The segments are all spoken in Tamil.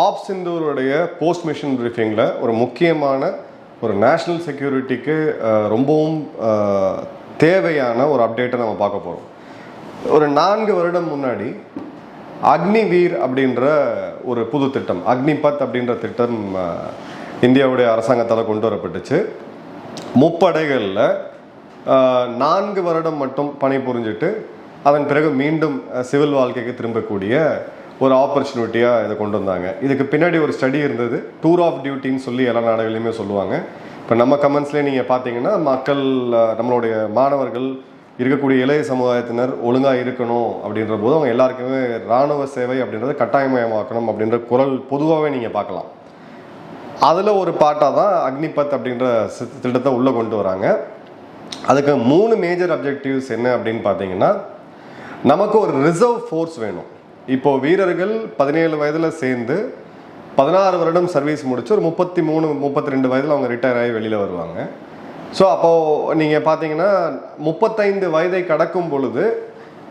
ஆப் சிந்தூருடைய போஸ்ட் மிஷன் ப்ரீஃபிங்கில் ஒரு முக்கியமான ஒரு நேஷ்னல் செக்யூரிட்டிக்கு ரொம்பவும் தேவையான ஒரு அப்டேட்டை நம்ம பார்க்க போகிறோம் ஒரு நான்கு வருடம் முன்னாடி அக்னிவீர் அப்படின்ற ஒரு புது திட்டம் அக்னிபத் அப்படின்ற திட்டம் இந்தியாவுடைய அரசாங்கத்தால் கொண்டு வரப்பட்டுச்சு. முப்படைகளில் நான்கு வருடம் மட்டும் பணி புரிஞ்சுட்டு அதன் பிறகு மீண்டும் சிவில் வாழ்க்கைக்கு திரும்பக்கூடிய ஒரு ஆப்பர்ச்சுனிட்டியாக இதை கொண்டு வந்தாங்க. இதுக்கு பின்னாடி ஒரு ஸ்டடி இருந்தது. டூர் ஆஃப் டியூட்டின்னு சொல்லி எல்லா நாடுகளையுமே சொல்லுவாங்க. இப்போ நம்ம கமெண்ட்ஸ்லேயே நீங்கள் பார்த்தீங்கன்னா மக்கள் நம்மளுடைய மாணவர்கள் இருக்கக்கூடிய இளைய சமுதாயத்தினர் ஒழுங்காக இருக்கணும் அப்படின்ற போது அவங்க எல்லாருக்குமே இராணுவ சேவை அப்படின்றத கட்டாயமயமாக்கணும் அப்படின்ற குரல் பொதுவாகவே நீங்கள் பார்க்கலாம். அதில் ஒரு பாட்டாக தான் அக்னிபத் அப்படின்ற திட்டத்தை உள்ளே கொண்டு வராங்க. அதுக்கு மூணு மேஜர் அப்ஜெக்டிவ்ஸ் என்ன அப்படின்னு பார்த்தீங்கன்னா நமக்கு ஒரு ரிசர்வ் ஃபோர்ஸ் வேணும். இப்போ வீரர்கள் பதினேழு வயதில் சேர்ந்து பதினாறு வருடம் சர்வீஸ் முடிச்சு ஒரு முப்பத்தி மூணு முப்பத்தி ரெண்டு வயதில் அவங்க ரிட்டையர் ஆகி வெளியில் வருவாங்க. ஸோ அப்போது நீங்கள் பார்த்தீங்கன்னா முப்பத்தைந்து வயதை கடக்கும் பொழுது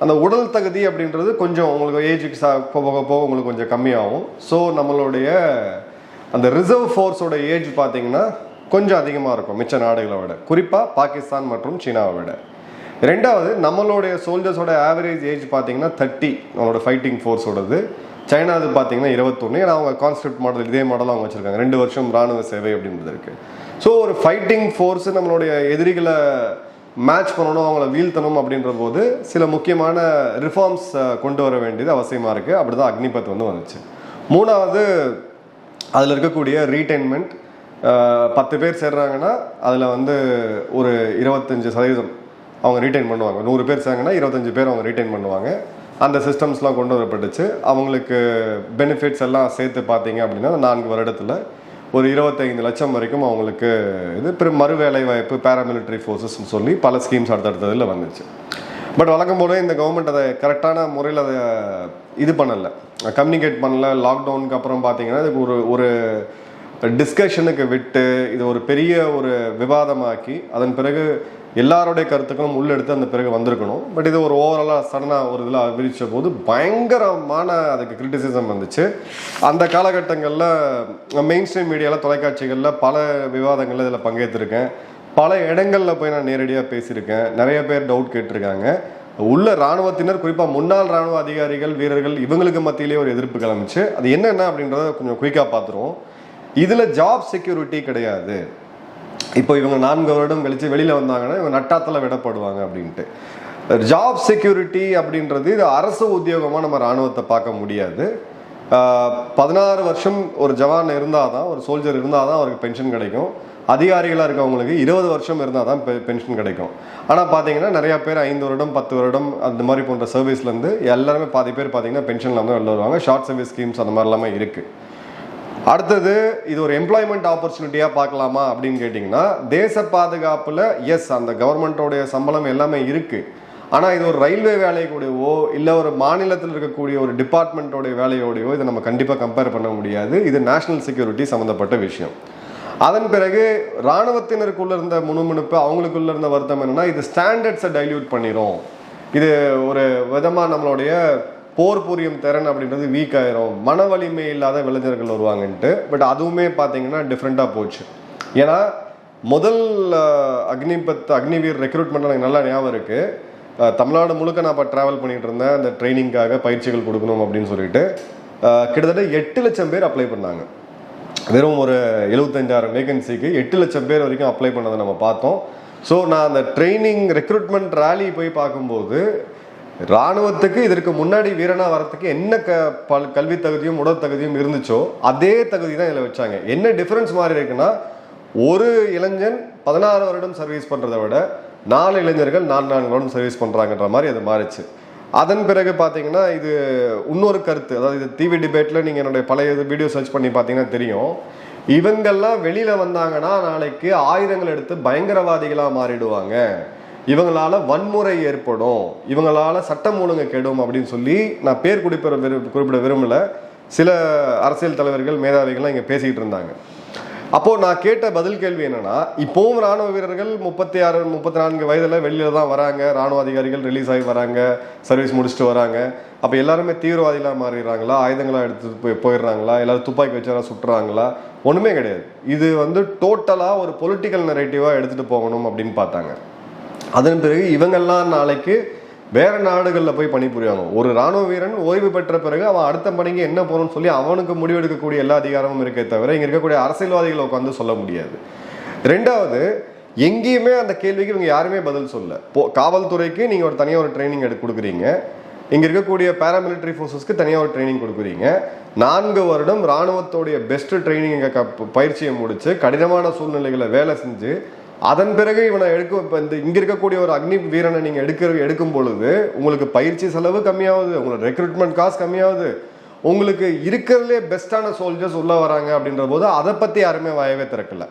அந்த உடல் தகுதி அப்படின்றது கொஞ்சம் உங்களுக்கு ஏஜுக்கு சா போக போக உங்களுக்கு கொஞ்சம் கம்மியாகும். ஸோ நம்மளுடைய அந்த ரிசர்வ் ஃபோர்ஸோட ஏஜ் பார்த்தீங்கன்னா கொஞ்சம் அதிகமாக இருக்கும் மிச்ச நாடுகளை விட. குறிப்பாக பாகிஸ்தான் மற்றும் சீனாவை விட. ரெண்டாவது நம்மளுடைய சோல்ஜர்ஸோட ஆவரேஜ் ஏஜ் பார்த்தீங்கன்னா தேர்ட்டி நம்மளோட ஃபைட்டிங் ஃபோர்ஸோடது சைனாவது பார்த்தீங்கன்னா இருபத்தொன்று ஏன்னா அவங்க கான்செப்ட் மாடல் இதே மாடல் அவங்க வச்சுருக்காங்க. ரெண்டு வருஷம் ராணுவ சேவை அப்படின்றது இருக்குது ஸோ ஒரு ஃபைட்டிங் ஃபோர்ஸ் நம்மளுடைய எதிரிகளை மேட்ச் பண்ணணும் அவங்கள வீழ்த்தணும் அப்படின்ற போது சில முக்கியமான ரிஃபார்ம்ஸ் கொண்டு வர வேண்டியது அவசியமாக இருக்குது அப்படி தான் அக்னிபத் வந்து வந்துச்சு. மூணாவது அதில் இருக்கக்கூடிய ரீடைன்மெண்ட் பத்து பேர் சேர்றாங்கன்னா அதில் வந்து ஒரு இருபத்தஞ்சு சதவீதம் அவங்க ரீட்டைன் பண்ணுவாங்க. நூறு பேர் சேர்ந்தாங்கன்னா இருபத்தஞ்சு பேர் அவங்க ரீட்டைன் பண்ணுவாங்க. அந்த சிஸ்டம்ஸ்லாம் கொண்டு வரப்பட்டுச்சு. அவங்களுக்கு பெனிஃபிட்ஸ் எல்லாம் சேர்த்து பார்த்தீங்க அப்படின்னா நான்கு வருடத்தில் ஒரு இருபத்தைந்து லட்சம் வரைக்கும் அவங்களுக்கு இது பிற மறு வேலை வாய்ப்பு பேராமிலிட்டரி ஃபோர்ஸஸ்னு சொல்லி பல ஸ்கீம்ஸ் அடுத்தடுத்ததில் வந்துச்சு. பட் வழக்கம் போல இந்த கவர்மெண்ட் அதை கரெக்டான முறையில் அதை இது பண்ணலை. கம்யூனிகேட் பண்ணல. லாக்டவுனுக்கு அப்புறம் பார்த்தீங்கன்னா இதுக்கு ஒரு ஒரு டிஸ்கஷனுக்கு விட்டு இது ஒரு பெரிய ஒரு விவாதமாக்கி அதன் பிறகு எல்லாருடைய கருத்துக்களும் உள்ளெடுத்து அந்த பிறகு வந்திருக்கணும். பட் இது ஒரு ஓவராலாக சடனாக ஒரு இதில் விரிச்ச போது பயங்கரமான அதுக்கு கிரிட்டிசிசம் வந்துச்சு. அந்த காலகட்டங்களில் மெயின் ஸ்ட்ரீம் மீடியாவில் தொலைக்காட்சிகளில் பல விவாதங்களில் இதில் பங்கேற்றிருக்கேன். பல இடங்களில் போய் நான் நேரடியாக பேசியிருக்கேன். நிறைய பேர் டவுட் கேட்டிருக்காங்க. உள்ள இராணுவத்தினர் குறிப்பாக முன்னாள் இராணுவ அதிகாரிகள் வீரர்கள் இவங்களுக்கு மத்தியிலேயே ஒரு எதிர்ப்பு கிளம்பிச்சு. அது என்னென்ன அப்படின்றத கொஞ்சம் குயிக்காக பார்த்துருவோம். இதில் ஜாப் செக்யூரிட்டி கிடையாது. இப்போ இவங்க நான்கு வருடம் கழித்து வெளியில் வந்தாங்கன்னா இவங்க நட்டாத்தில் விடப்படுவாங்க அப்படின்ட்டு. ஜாப் செக்யூரிட்டி அப்படின்றது இது அரசு உத்தியோகமாக நம்ம இராணுவத்தை பார்க்க முடியாது. பதினாறு வருஷம் ஒரு ஜவான் இருந்தால் தான் ஒரு சோல்ஜர் இருந்தால் தான் அவருக்கு பென்ஷன் கிடைக்கும். அதிகாரிகளாக இருக்கவங்களுக்கு இருபது வருஷம் இருந்தால் தான் பென்ஷன் கிடைக்கும். ஆனால் பார்த்தீங்கன்னா நிறையா பேர் ஐந்து வருடம் பத்து வருடம் அந்த மாதிரி போன்ற சர்வீஸ்லேருந்து எல்லாருமே பாதி பேர் பார்த்தீங்கன்னா பென்ஷன் இல்லாமல் வெளில வருவாங்க. ஷார்ட் சர்வீஸ் ஸ்கீம்ஸ் அந்த மாதிரி இருக்குது அடுத்தது இது ஒரு எம்ப்ளாய்மெண்ட் ஆப்பர்ச்சுனிட்டியாக பார்க்கலாமா அப்படின்னு கேட்டிங்கன்னா தேச பாதுகாப்பில் எஸ் அந்த கவர்மெண்ட்டோடைய சம்பளம் எல்லாமே இருக்குது ஆனால் இது ஒரு ரயில்வே வேலைக்கூடவோ இல்லை ஒரு மாநிலத்தில் இருக்கக்கூடிய ஒரு டிபார்ட்மெண்ட்டோடைய வேலையோடையோ இதை நம்ம கண்டிப்பாக கம்பேர் பண்ண முடியாது. இது நேஷனல் செக்யூரிட்டி சம்மந்தப்பட்ட விஷயம். அதன் பிறகு இராணுவத்தினருக்குள்ள இருந்த முணுமுணுப்பு அவங்களுக்குள்ள இருந்த வருத்தம் என்னென்னா இது ஸ்டாண்டர்ட்ஸை டைல்யூட் பண்ணிடும் இது ஒரு விதமாக நம்மளுடைய போர் புரியும் திறன் அப்படின்றது வீக் ஆயிரும். மன வலிமை இல்லாத இளைஞர்கள் வருவாங்கன்ட்டு. பட் அதுவுமே பார்த்தீங்கன்னா டிஃப்ரெண்ட்டாக போச்சு. ஏன்னா முதல் அக்னிபத் அக்னிவீர் ரெக்ரூட்மெண்ட் எனக்கு நல்லா ஞாபகம் இருக்குது தமிழ்நாடு முழுக்க நான் இப்போ ட்ராவல் பண்ணிகிட்டு இருந்தேன். அந்த ட்ரைனிங்காக பயிற்சிகள் கொடுக்கணும் அப்படின்னு சொல்லிட்டு. கிட்டத்தட்ட எட்டு லட்சம் பேர் அப்ளை பண்ணாங்க. வெறும் ஒரு எழுபத்தஞ்சாயிரம் வேகன்சிக்கு எட்டு லட்சம் பேர் வரைக்கும் அப்ளை பண்ணதை நம்ம பார்த்தோம். ஸோ நான் அந்த ட்ரைனிங் ரெக்ரூட்மெண்ட் ரேலி போய் பார்க்கும்போது இராணுவத்துக்கு இதற்கு முன்னாடி வீரனாக வரத்துக்கு என்ன க பல் கல்வி தகுதியும் உடல் தகுதியும் இருந்துச்சோ அதே தகுதி தான் இதில் வச்சாங்க. என்ன டிஃப்ரென்ஸ் மாறி இருக்குன்னா ஒரு இளைஞன் பதினாறு வருடம் சர்வீஸ் பண்ணுறதை விட நாலு இளைஞர்கள் நாலு நான்கு வருடம் சர்வீஸ் பண்ணுறாங்கன்ற மாதிரி அது மாறிச்சு. அதன் பிறகு பார்த்தீங்கன்னா இது இன்னொரு கருத்து. அதாவது இது டிவி டிபேட்டில் நீங்கள் என்னுடைய பழைய வீடியோ சர்ச் பண்ணி பார்த்தீங்கன்னா தெரியும். இவங்கெல்லாம் வெளியில் வந்தாங்கன்னா நாளைக்கு ஆயுதங்கள் எடுத்து பயங்கரவாதிகளாக மாறிடுவாங்க. இவங்களால வன்முறை ஏற்படும். இவங்களால சட்டம் ஒழுங்கு கெடும் அப்படின்னு சொல்லி நான் பேர் குறிப்பிட விரு குறிப்பிட விரும்பல. சில அரசியல் தலைவர்கள் மேதாவிகள்லாம் இங்கே பேசிக்கிட்டு இருந்தாங்க. அப்போ நான் கேட்ட பதில் கேள்வி என்னன்னா இப்போவும் ராணுவ வீரர்கள் முப்பத்தி ஆறு முப்பத்தி நான்கு வயதுல வெளியில தான் வராங்க. ராணுவ அதிகாரிகள் ரிலீஸ் ஆகி வராங்க. சர்வீஸ் முடிச்சுட்டு வராங்க. அப்ப எல்லாருமே தீவிரவாதிகளாக மாறிடுறாங்களா? ஆயுதங்களா எடுத்து போய் போயிடுறாங்களா? எல்லாரும் துப்பாக்கி வச்சாரா சுட்டுறாங்களா? ஒண்ணுமே கிடையாது. இது வந்து டோட்டலா ஒரு பொலிட்டிக்கல் நரேட்டிவா எடுத்துட்டு போகணும் அப்படின்னு பார்த்தாங்க. அதன் பிறகு இவங்கெல்லாம் நாளைக்கு வேற நாடுகளில் போய் பணிபுரியாங்க ஒரு ராணுவ வீரன் ஓய்வு பெற்ற பிறகு அவன் அடுத்த பணிக்கு என்ன போகணும்னு சொல்லி அவனுக்கு முடிவெடுக்கக்கூடிய எல்லா அதிகாரமும் இருக்கே தவிர இங்கே இருக்கக்கூடிய அரசியல்வாதிகளை உட்காந்து சொல்ல முடியாது. ரெண்டாவது எங்கேயுமே அந்த கேள்விக்கு இவங்க யாருமே பதில் சொல்ல. போ காவல்துறைக்கு நீங்கள் ஒரு தனியாக ஒரு ட்ரைனிங் எடுத்து கொடுக்குறீங்க. இங்கே இருக்கக்கூடிய பாராமிலிட்டரி ஃபோர்ஸஸ்க்கு தனியாக ஒரு ட்ரைனிங் கொடுக்குறீங்க. நான்கு வருடம் ராணுவத்தோடைய பெஸ்ட் ட்ரைனிங் க பயிற்சியை முடித்து கடினமான சூழ்நிலைகளை வேலை செஞ்சு அதன் பிறகு இவனை எடுக்க இப்போ இந்த இங்கே இருக்கக்கூடிய ஒரு அக்னி வீரனை நீங்கள் எடுக்கிற எடுக்கும் பொழுது உங்களுக்கு பயிற்சி செலவு கம்மியாகுது உங்களுக்கு ரெக்ரூட்மெண்ட் காசு கம்மியாகுது உங்களுக்கு இருக்கிறதுலே பெஸ்ட்டான சோல்ஜர்ஸ் உள்ளே வராங்க அப்படின்ற போது அதை பற்றி யாருமே வாயவே திறக்கல.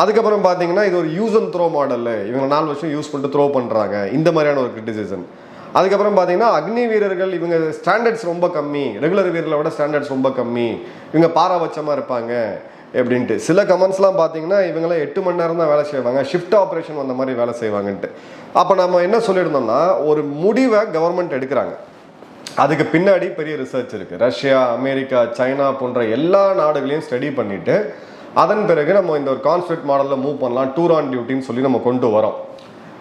அதுக்கப்புறம் பார்த்தீங்கன்னா இது ஒரு யூஸ் அண்ட் த்ரோ மாடல்ல இவங்க நாலு வருஷம் யூஸ் பண்ணிட்டு த்ரோ பண்ணுறாங்க இந்த மாதிரியான ஒரு கிரிட்டிசிசம் அதுக்கப்புறம் பார்த்தீங்கன்னா அக்னி வீரர்கள் இவங்க ஸ்டாண்டர்ட்ஸ் ரொம்ப கம்மி. ரெகுலர் வீரர்களை விட ஸ்டாண்டர்ட்ஸ் ரொம்ப கம்மி. இவங்க பாராபட்சமாக இருப்பாங்க. எப்படின்ட்டு. சில கமெண்ட்ஸ்லாம் பார்த்தீங்கன்னா இவங்களாம் எட்டு மணி நேரம் தான் வேலை செய்வாங்க. ஷிஃப்ட் ஆப்ரேஷன் அந்த மாதிரி வேலை செய்வாங்கன்ட்டு. அப்போ நம்ம என்ன சொல்லியிருந்தோம்னா ஒரு முடிவை கவர்மெண்ட் எடுக்கிறாங்க. அதுக்கு பின்னாடி பெரிய ரிசர்ச் இருக்குது ரஷ்யா அமெரிக்கா சைனா போன்ற எல்லா நாடுகளையும் ஸ்டடி பண்ணிவிட்டு அதன் பிறகு நம்ம இந்த ஒரு கான்செப்ட் மாடலில் மூவ் பண்ணலாம். டூர் ஆன் டியூட்டின்னு சொல்லி நம்ம கொண்டு வரோம்.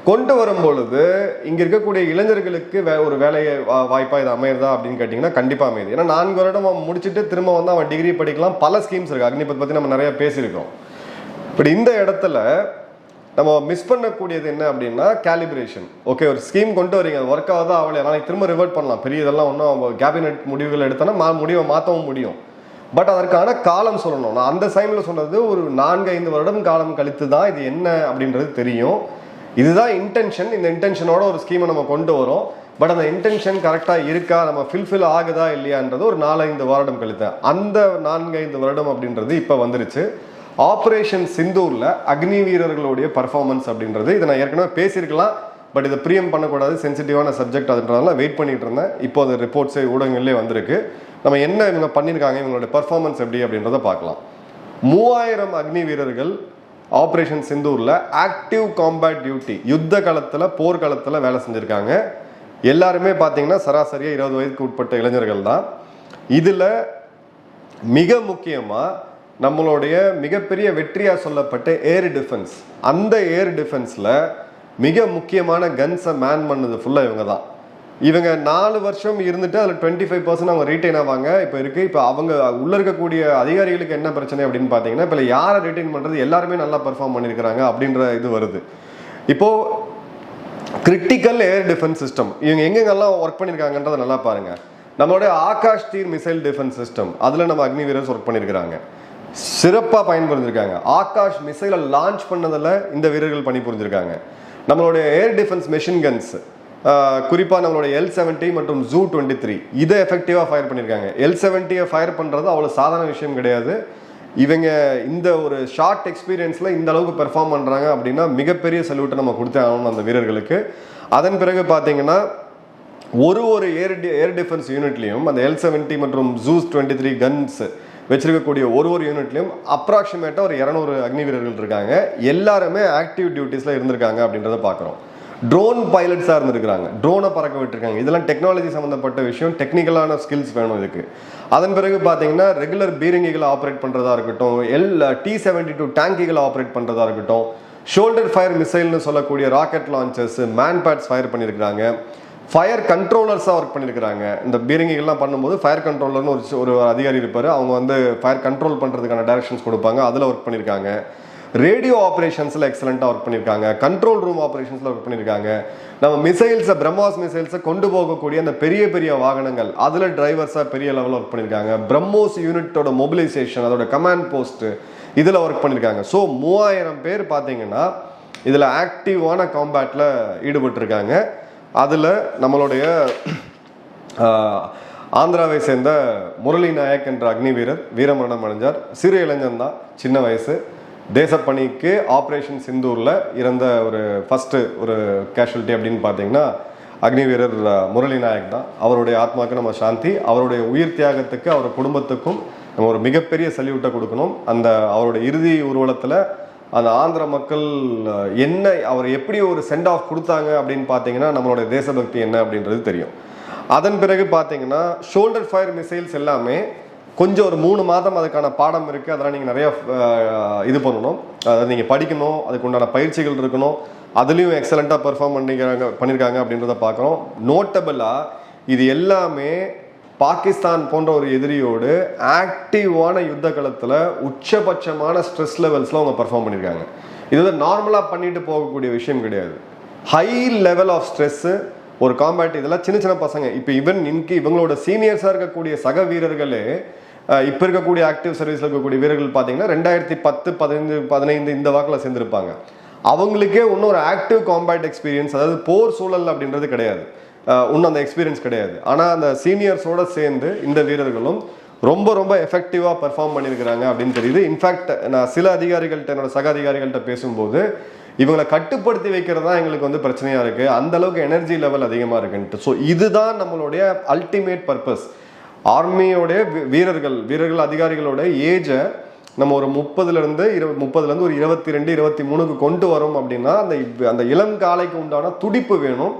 கொண்டு வரும் பொழுது இங்கே இருக்கக்கூடிய இளைஞர்களுக்கு வே- ஒரு வேலையை வா- வாய்ப்பா இது அமையுதா அப்படின்னு கேட்டிங்கன்னா கண்டிப்பாக அமையுது. ஏன்னா நான்கு வருடம் அவன் முடிச்சுட்டு திரும்ப வந்து அவன் டிகிரி படிக்கலாம். பல ஸ்கீம்ஸ் இருக்குது அக்னிபத் பற்றி நம்ம நிறையா பேசியிருக்கோம். இப்படி இந்த இடத்துல நம்ம மிஸ் பண்ணக்கூடியது என்ன அப்படின்னா கேலிபிரேஷன் ஓகே ஒரு ஸ்கீம் கொண்டு வரீங்க. அது ஒர்க் ஆகுதா அவளை நாளைக்கு திரும்ப ரிவர்ட் பண்ணலாம். பெரிய இதெல்லாம் ஒன்றும் அவங்க கேபினெட் முடிவுகள் எடுத்தோன்னா மா முடிவை மாற்றவும் முடியும். பட் அதற்கான காலம் சொல்லணும். நான் அந்த சைமில் சொன்னது ஒரு நான்கு ஐந்து வருடம் காலம் கழித்து தான் இது என்ன அப்படின்றது தெரியும். இதுதான் இன்டென்ஷன் இந்த இன்டென்ஷனோட ஒரு ஸ்கீமை நம்ம கொண்டு வரோம். பட் அந்த இன்டென்ஷன் கரெக்டாக இருக்கா? நம்ம ஃபில்ஃபில் ஆகுதா இல்லையான்றது ஒரு நாலஞ்சு வருடம் கழித்து. அந்த நான்கைந்து வருடம் அப்படின்றது இப்போ வந்துருச்சு. ஆப்ரேஷன் சிந்தூரில் அக்னி வீரர்களுடைய பர்ஃபார்மன்ஸ் அப்படின்றது. இதை நான் ஏற்கனவே பேசியிருக்கலாம். பட் இதை பிரியம் பண்ணக்கூடாது. சென்சிட்டிவான சப்ஜெக்ட் அதுன்றதுனால வெயிட் பண்ணிட்டு இருந்தேன். இப்போ அது ரிப்போர்ட்ஸே ஊடகங்கள்லேயே வந்திருக்கு. நம்ம என்ன இவங்க பண்ணியிருக்காங்க? இவங்களுடைய பர்ஃபார்மன்ஸ் எப்படி அப்படின்றத பார்க்கலாம். மூவாயிரம் அக்னி வீரர்கள் ஆப்ரேஷன் சிந்தூரில் ஆக்டிவ் காம்பேட் டியூட்டி யுத்த காலத்தில் போர்க்காலத்தில் வேலை செஞ்சுருக்காங்க. எல்லாருமே பார்த்தீங்கன்னா சராசரியாக இருபது வயதுக்கு உட்பட்ட இளைஞர்கள் தான். இதில் மிக முக்கியமாக நம்மளுடைய மிகப்பெரிய வெற்றியாக சொல்லப்பட்ட ஏர் டிஃபென்ஸ் அந்த ஏர் டிஃபென்ஸில் மிக முக்கியமான கன்ஸை மேன் பண்ணது ஃபுல்லாக இவங்க தான். இவங்க நாலு வருஷம் இருந்துட்டு அதில் டுவெண்ட்டி ஃபைவ் பர்சன்ட் அவங்க ரீட்டைன் ஆவாங்க. இப்போ இருக்குது இப்போ அவங்க உள்ளே இருக்கக்கூடிய அதிகாரிகளுக்கு என்ன பிரச்சனை அப்படின்னு பார்த்தீங்கன்னா இப்போ யாரை ரீட்டைன் பண்ணுறது எல்லாருமே நல்லா பெர்ஃபார்ம் பண்ணியிருக்கிறாங்க அப்படின்ற இது வருது. இப்போது கிரிட்டிக்கல் ஏர் டிஃபென்ஸ் சிஸ்டம் இவங்க எங்கெங்கெல்லாம் ஒர்க் பண்ணியிருக்காங்கன்றதை நல்லா பாருங்கள் நம்மளுடைய ஆகாஷ் தீர் மிசைல் டிஃபென்ஸ் சிஸ்டம் அதில் நம்ம அக்னி வீரர்ஸ் ஒர்க் பண்ணியிருக்கிறாங்க சிறப்பாக பயன்படுத்திருக்காங்க. ஆகாஷ் மிசைலை லான்ச் பண்ணதில் இந்த வீரர்கள் பணி புரிஞ்சிருக்காங்க நம்மளுடைய ஏர் டிஃபென்ஸ் மெஷின் கன்ஸ் குறிப்பாக நம்மளோட எல் செவன்ட்டி மற்றும் ஜூ டுவெண்ட்டி த்ரீ இதை எஃபெக்டிவாக ஃபயர் பண்ணியிருக்காங்க எல் செவன்ட்டியை ஃபயர் பண்ணுறது அவ்வளோ சாதாரண விஷயம் கிடையாது. இவங்க இந்த ஒரு ஷார்ட் எக்ஸ்பீரியன்ஸில் இந்த அளவுக்கு பெர்ஃபார்ம் பண்ணுறாங்க அப்படின்னா மிகப்பெரிய சல்யூட்டை நம்ம கொடுத்தே ஆகணும் அந்த வீரர்களுக்கு. அதன் பிறகு பார்த்தீங்கன்னா ஒரு ஒரு ஏர் ஏர் டிஃபென்ஸ் யூனிட்லேயும் அந்த எல் செவன்ட்டி மற்றும் ஜூஸ் டுவெண்ட்டி த்ரீ கன்ஸ் வச்சிருக்கக்கூடிய ஒரு ஒரு யூனிட்லையும் அப்ராக்சிமேட்டாக ஒரு இரநூறு அக்னி வீரர்கள் இருக்காங்க. எல்லாருமே ஆக்டிவ் டியூட்டிஸில் இருந்திருக்காங்க அப்படின்றத பார்க்குறோம் ட்ரோன் பைலட்ஸாக இருந்திருக்கிறாங்க. ட்ரோனை பறக்க விட்டுருக்காங்க. இதெல்லாம் டெக்னாலஜி சம்மந்தப்பட்ட விஷயம். டெக்னிக்கலான ஸ்கில்ஸ் வேணும் இதுக்கு. அதன் பிறகு பார்த்தீங்கன்னா ரெகுலர் பீரங்கிகளை ஆப்ரேட் பண்ணுறதா இருக்கட்டும் எல் டி செவன்டி டூ டேங்கிகளை ஆப்ரேட் பண்ணுறதா இருக்கட்டும் ஷோல்டர் ஃபயர் மிசைல்னு சொல்லக்கூடிய rocket launchers MANPADS fire பண்ணியிருக்கிறாங்க ஃபயர் கண்ட்ரோலர்ஸாக ஒர்க் பண்ணியிருக்கிறாங்க இந்த பீரங்கிகள்லாம் பண்ணும்போது ஃபயர் கண்ட்ரோலர்னு ஒரு ஒரு அதிகாரி இருப்பார். அவங்க வந்து ஃபயர் கண்ட்ரோல் பண்ணுறதுக்கான டைரக்ஷன்ஸ் கொடுப்பாங்க. அதில் ஒர்க் பண்ணியிருக்காங்க ரேடியோ ஆப்ரேஷன்ஸில் எக்ஸலண்ட்டாக ஒர்க் பண்ணியிருக்காங்க கண்ட்ரோல் ரூம் ஆப்ரேஷன்ஸில் ஒர்க் பண்ணியிருக்காங்க நம்ம மிசைல்ஸை பிரம்மாஸ் மிசைல்ஸை கொண்டு போகக்கூடிய அந்த பெரிய பெரிய வாகனங்கள் அதில் டிரைவர்ஸாக பெரிய லெவலில் ஒர்க் பண்ணியிருக்காங்க பிரம்மோஸ் யூனிட்டோட மொபிலைசேஷன் அதோட கமாண்ட் போஸ்ட்டு இதில் ஒர்க் பண்ணியிருக்காங்க ஸோ மூவாயிரம் பேர் பார்த்தீங்கன்னா இதில் ஆக்டிவான காம்பேட்டில் ஈடுபட்டிருக்காங்க. அதில் நம்மளுடைய ஆந்திராவை சேர்ந்த முரளி நாயக் என்ற அக்னி வீரர் வீரமரணம் அடைஞ்சார். சிறு இளைஞன் தான் சின்ன வயசு. தேசப்பணிக்கு ஆப்ரேஷன் சிந்தூரில் இறந்த ஒரு ஃபஸ்ட்டு ஒரு கேஷுவலிட்டி அப்படின்னு பார்த்தீங்கன்னா அக்னி வீரர் முரளி நாயக் தான். அவருடைய ஆத்மாக்கு நம்ம சாந்தி அவருடைய உயிர் தியாகத்துக்கு அவர் குடும்பத்துக்கும் நம்ம ஒரு மிகப்பெரிய சல்யூட்டை கொடுக்கணும். அந்த அவருடைய இறுதி ஊர்வலத்தில் அந்த ஆந்திர மக்கள் என்ன அவர் எப்படி ஒரு சென்ட் ஆஃப் கொடுத்தாங்க அப்படின்னு பார்த்தீங்கன்னா நம்மளுடைய தேசபக்தி என்ன அப்படின்றது தெரியும். அதன் பிறகு பார்த்தீங்கன்னா ஷோல்டர் ஃபயர் மிசைல்ஸ் எல்லாமே கொஞ்சம் ஒரு மூணு மாதம் அதுக்கான பாடம் இருக்குது அதெல்லாம் நீங்கள் நிறைய இது பண்ணணும். அதை நீங்கள் படிக்கணும் அதுக்கு உண்டான பயிற்சிகள் இருக்கணும் அதுலேயும் எக்ஸலண்ட்டாக பெர்ஃபார்ம் பண்ணிக்கிறாங்க பண்ணியிருக்காங்க அப்படின்றத பார்க்குறோம். நோட்டபிளாக இது எல்லாமே பாகிஸ்தான் போன்ற ஒரு எதிரியோடு ஆக்டிவான யுத்த களத்தில் உச்சபட்சமான ஸ்ட்ரெஸ் லெவல்ஸில் அவங்க பெர்ஃபார்ம் பண்ணியிருக்காங்க இது வந்து நார்மலாக பண்ணிட்டு போகக்கூடிய விஷயம் கிடையாது. ஹை லெவல் ஆஃப் ஸ்ட்ரெஸ்ஸு ஒரு காம்பேட் இதெல்லாம் சின்ன சின்ன பசங்க இப்போ இவன் இன்கி இவங்களோட சீனியர்ஸாக இருக்கக்கூடிய சக வீரர்களே இப்போ இருக்கக்கூடிய ஆக்டிவ் சர்வீஸில் இருக்கக்கூடிய வீரர்கள் பார்த்தீங்கன்னா ரெண்டாயிரத்தி பத்து பதினைந்து பதினைந்து இந்த வாக்கில் சேர்ந்துருப்பாங்க. அவங்களுக்கே இன்னும் ஒரு ஆக்டிவ் காம்பேட் எக்ஸ்பீரியன்ஸ் அதாவது போர் சூழல் அப்படின்றது கிடையாது. ஒன்றும் இன்னும் அந்த எக்ஸ்பீரியன்ஸ் கிடையாது. ஆனால் அந்த சீனியர்ஸோட சேர்ந்து இந்த வீரர்களும் ரொம்ப ரொம்ப எஃபெக்டிவாக பெர்ஃபார்ம் பண்ணியிருக்கிறாங்க அப்படின்னு தெரியுது. இன்ஃபேக்ட் நான் சில அதிகாரிகள்கிட்ட என்னோட சக அதிகாரிகள்கிட்ட பேசும்போது இவங்களை கட்டுப்படுத்தி வைக்கிறது தான் எங்களுக்கு வந்து பிரச்சனையாக இருக்குது அந்த அளவுக்கு எனர்ஜி லெவல் அதிகமாக இருக்குன்ட்டு. ஸோ இதுதான் நம்மளுடைய அல்டிமேட் பர்பஸ் ஆர்மியோடைய வீரர்கள் வீரர்கள் அதிகாரிகளோட ஏஜை நம்ம ஒரு முப்பதுலேருந்து இரு முப்பதுலேருந்து ஒரு இருபத்தி ரெண்டு இருபத்தி மூணுக்கு கொண்டு வரோம் அப்படின்னா அந்த அந்த இளம் காலைக்கு உண்டான துடிப்பு வேணும்.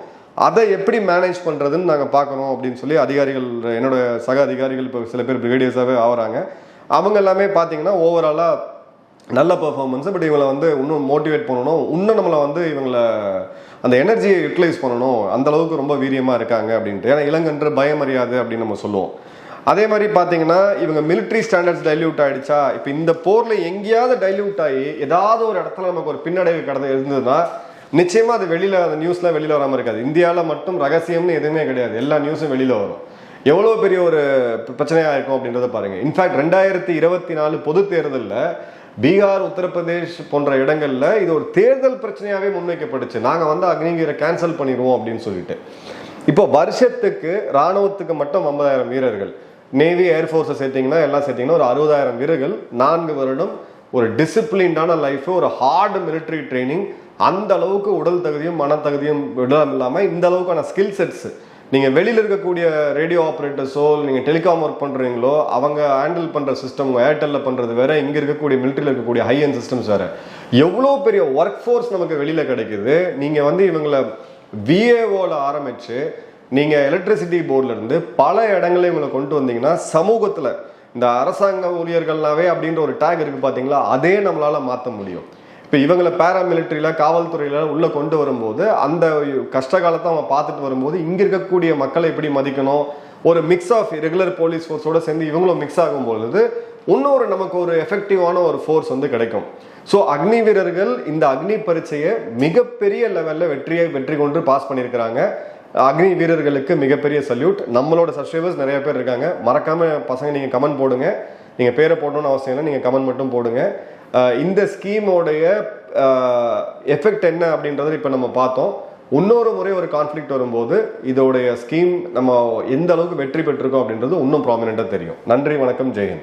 அதை எப்படி மேனேஜ் பண்ணுறதுன்னு நாங்கள் பார்க்கணும் அப்படின்னு சொல்லி அதிகாரிகள் என்னோட சக அதிகாரிகள் இப்போ சில பேர் பிரிகேடியர்ஸாகவே ஆகுறாங்க அவங்க எல்லாமே பார்த்தீங்கன்னா ஓவராலாக நல்ல பர்ஃபார்மன்ஸு பட் இவங்களை வந்து இன்னும் மோட்டிவேட் பண்ணணும். இன்னும் நம்மளை வந்து இவங்களை அந்த எனர்ஜியை யூட்டிலைஸ் பண்ணணும். அந்தளவுக்கு ரொம்ப வீரியமாக இருக்காங்க அப்படின்ட்டு. ஏன்னா இளங்கன்று பயமறியாது அப்படின்னு நம்ம சொல்லுவோம். அதே மாதிரி பார்த்தீங்கன்னா இவங்க மிலிட்ரி ஸ்டாண்டர்ட்ஸ் டைல்யூட் ஆயிடுச்சா? இப்போ இந்த போரில் எங்கேயாவது டைல்யூட் ஆகி ஏதாவது ஒரு இடத்துல நமக்கு ஒரு பின்னடைவு கடந்து இருந்ததுன்னா நிச்சயமாக அது வெளியில் அந்த நியூஸ்லாம் வெளியில் வராமல் இருக்காது. இந்தியாவில் மட்டும் ரகசியம்னு எதுவுமே கிடையாது. எல்லா நியூஸும் வெளியில் வரும். எவ்வளோ பெரிய ஒரு பிரச்சனையாக இருக்கும் அப்படின்றத பாருங்க. இன்ஃபேக்ட் ரெண்டாயிரத்தி இருபத்தி நாலு பொது தேர்தலில் பீகார் உத்தரப்பிரதேஷ் போன்ற இடங்களில் இது ஒரு தேர்தல் பிரச்சனையாகவே முன்வைக்கப்பட்டுச்சு. நாங்கள் வந்து அக்னிவீரை கேன்சல் பண்ணிடுவோம் அப்படின்னு சொல்லிட்டு. இப்போ வருஷத்துக்கு ராணுவத்துக்கு மட்டும் ஐம்பதாயிரம் வீரர்கள். நேவி ஏர்ஃபோர்ஸை சேர்த்தீங்கன்னா எல்லாம் சேர்த்தீங்கன்னா ஒரு அறுபதாயிரம் வீரர்கள் நான்கு வருடம் ஒரு டிசிப்ளின்டான லைஃப் ஒரு ஹார்டு மிலிட்ரி ட்ரைனிங் அந்த அளவுக்கு உடல் தகுதியும் மனத்தகுதியும் விடம் இல்லாமல் இந்த அளவுக்கான ஸ்கில் செட்ஸ் நீங்கள் வெளியில் இருக்கக்கூடிய ரேடியோ ஆப்ரேட்டர்ஸோ நீங்கள் டெலிகாம் ஒர்க் பண்ணுறீங்களோ அவங்க ஹேண்டில் பண்ணுற சிஸ்டம் ஏர்டெல்லில் பண்ணுறது வேறு இங்கே இருக்கக்கூடிய மிலிட்டரியில் இருக்கக்கூடிய ஹை அண்ட் சிஸ்டம்ஸ் வேறு. எவ்வளோ பெரிய ஒர்க் ஃபோர்ஸ் நமக்கு வெளியில் கிடைக்குது? நீங்கள் வந்து இவங்களை விஏஓவில் ஆரம்பித்து நீங்கள் எலக்ட்ரிசிட்டி இருந்து பல இடங்களில் இவங்களை கொண்டு வந்தீங்கன்னா சமூகத்தில் இந்த அரசாங்க ஊழியர்கள்னாவே அப்படின்ற ஒரு டேக் இருக்குது பார்த்தீங்களா அதே நம்மளால் மாற்ற முடியும். இப்போ இவங்களை பேராமிலிட்டரியில் காவல்துறையில் உள்ளே கொண்டு வரும்போது அந்த கஷ்ட காலத்தை அவன் பார்த்துட்டு வரும்போது இங்கே இருக்கக்கூடிய மக்களை எப்படி மதிக்கணும்? ஒரு மிக்ஸ் ஆஃப் ரெகுலர் போலீஸ் ஃபோர்ஸோட சேர்ந்து இவங்களும் மிக்ஸ் ஆகும் பொழுது இன்னொரு நமக்கு ஒரு எஃபெக்டிவான ஒரு ஃபோர்ஸ் வந்து கிடைக்கும். ஸோ அக்னி வீரர்கள் இந்த அக்னி பரீட்சையை மிகப்பெரிய லெவலில் வெற்றியை வெற்றி கொண்டு பாஸ் பண்ணியிருக்கிறாங்க. அக்னி வீரர்களுக்கு மிகப்பெரிய சல்யூட் நம்மளோட சப்ஸ்கிரைபர்ஸ் நிறைய பேர் இருக்காங்க. மறக்காம பசங்க நீங்கள் கமெண்ட் போடுங்க. நீங்கள் பேரை போடணும்னு அவசியம் இல்லை. நீங்கள் கமெண்ட் மட்டும் போடுங்க. இந்த ஸ்கீமோடைய எஃபெக்ட் என்ன அப்படின்றத இப்போ நம்ம பார்த்தோம். இன்னொரு முறை ஒரு கான்ஃப்ளிக்ட் வரும்போது இதோடைய ஸ்கீம் நம்ம எந்த அளவுக்கு வெற்றி பெற்றிருக்கோம் அப்படின்றது இன்னும் ப்ராமினெண்ட்டாக தெரியும். நன்றி வணக்கம் ஜெயன்